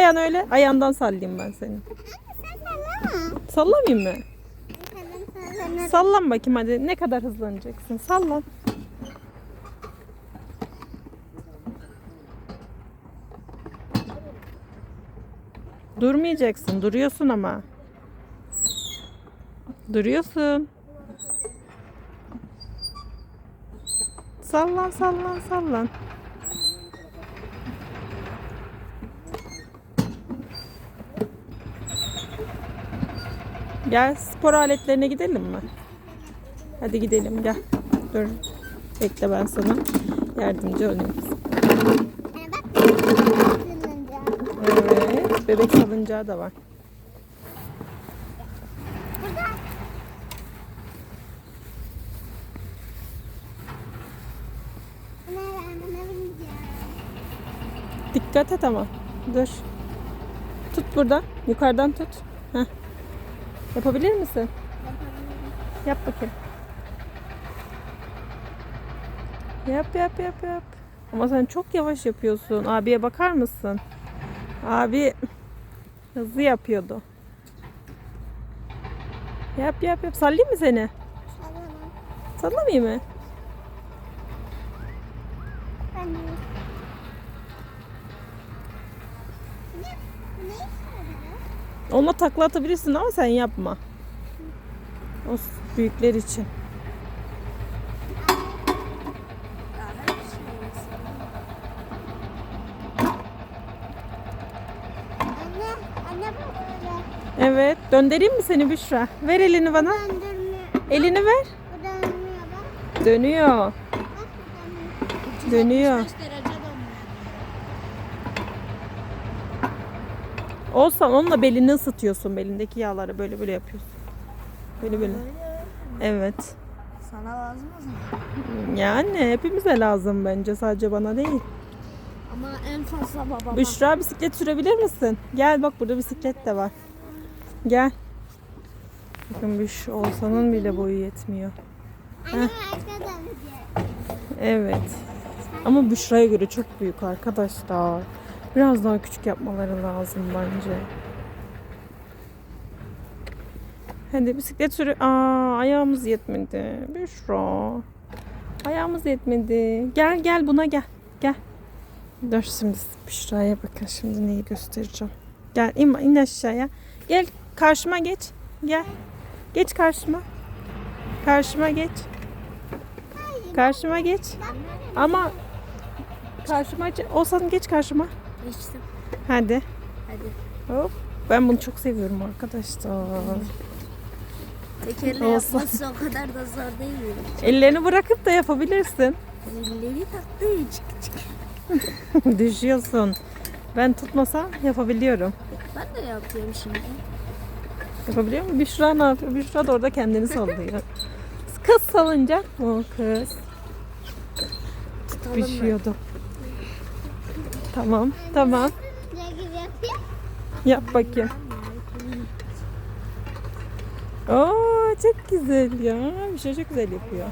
ayağını öyle. Ayağından sallayayım ben seni. Sen sallama. Sallamayayım mı? Sallan bakayım hadi. Ne kadar hızlanacaksın? Sallan. Durmayacaksın. Duruyorsun ama. Duruyorsun. Sallan sallan sallan. Gel spor aletlerine gidelim mi? Hadi gidelim gel. Dur. Bekle ben sana yardımcı olayım. Evet. Bebek salıncağı da var. Dikkat et ama. Dur. Tut burada. Yukarıdan tut. Yapabilir misin? Yap bakayım. Yap yap yap yap. Ama sen çok yavaş yapıyorsun. Abiye bakar mısın? Abi hızlı yapıyordu. Yap yap yap. Sallayayım mı seni? Sallamayayım mı? Onunla takla atabilirsin ama sen yapma. O büyükler için. Anne, anne böyle. Evet. Döndüreyim mi seni Büşra? Ver elini bana. Döndürmüyor. Elini ver. Dönmüyor bak. Dönüyor. Bak. Dönüyor. derece dönüyor. Olsan onunla belini ısıtıyorsun. Belindeki yağları böyle böyle yapıyorsun. Böyle böyle. Evet. Sana lazım o zaman. Yani hepimize lazım bence. Sadece bana değil. Ama en fazla babama. Büşra bisiklet sürebilir misin? Gel bak burada bisiklet de var. Gel. Bakın Büş olsanın bile boyu yetmiyor. Anne arka dönecek. Evet. Ama Büşra'ya göre çok büyük arkadaşlar. Biraz daha küçük yapmaları lazım bence. Hadi bisiklet sürü... Aa ayağımız yetmedi. Büşra. Ayağımız yetmedi. Gel gel buna gel. Gel. Dur şimdi Büşra'ya bakın. Şimdi neyi göstereceğim. Gel in, in aşağıya. Gel karşıma geç. Gel. Geç karşıma. Karşıma geç. Karşıma geç. Ama karşıma olsan geç karşıma. Geçtim. Hadi. Hadi. Hop. Ben bunu çok seviyorum arkadaşlar. Tekerle yapması o kadar da zor değil mi? Ellerini bırakıp da yapabilirsin. Zilleri taktı çık çık. Düşüyorsun. Ben tutmasam yapabiliyorum. Ben de yapıyorum şimdi. Yapabiliyor mu? Büşra ne yapıyor? Büşra da orada kendini sallıyor. Kız salınacak mı o kız? Tutalım? Düşüyordu. Tamam, tamam. Yap bakayım. Oo çok güzel ya. Bir şey çok güzel yapıyor.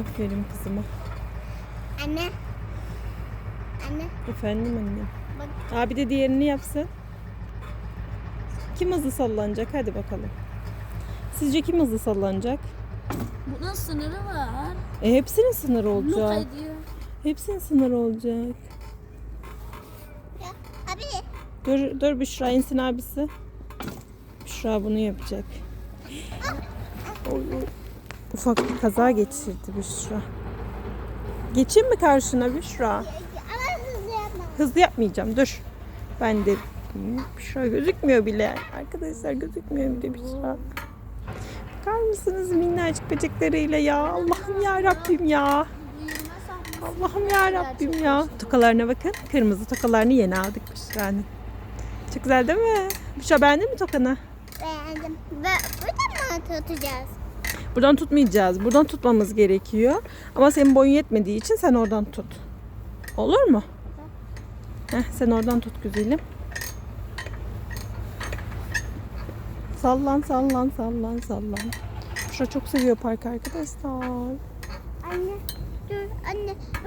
Aferin kızıma. Anne. Anne. Efendim annem. Bak. Abi de diğerini yapsın. Kim hızlı sallanacak? Hadi bakalım. Sizce kim hızlı sallanacak? Bunun sınırı var. E hepsinin sınırı olacak. ediyor. Hepsinin sınırı olacak. Ya, abi. Dur dur Büşra insin abisi. Büşra bunu yapacak. Oy, oy. Ufak bir kaza geçirdi Büşra. Geçeyim mi karşına Büşra? Ama hızlı yapma. Hızlı yapmayacağım dur. Ben de Büşra gözükmüyor bile. Arkadaşlar gözükmüyor bile Büşra. Bakar mısınız minnacık böcekleriyle ya? Allah'ım ya Rabbim ya. Allah'ım ya Rabbim ya. Tokalarına bakın. Kırmızı tokalarını yeni aldık Büşra'nın. Çok güzel değil mi? Büşra beğendin mi tokanı? Beğendim. Ve burada mı tutacağız? Buradan tutmayacağız. Buradan tutmamız gerekiyor. Ama senin boyun yetmediği için sen oradan tut. Olur mu? Heh, sen oradan tut güzelim. Sallan sallan sallan sallan. Büşra çok seviyor park arkadaşlar. Anne. Dur anne.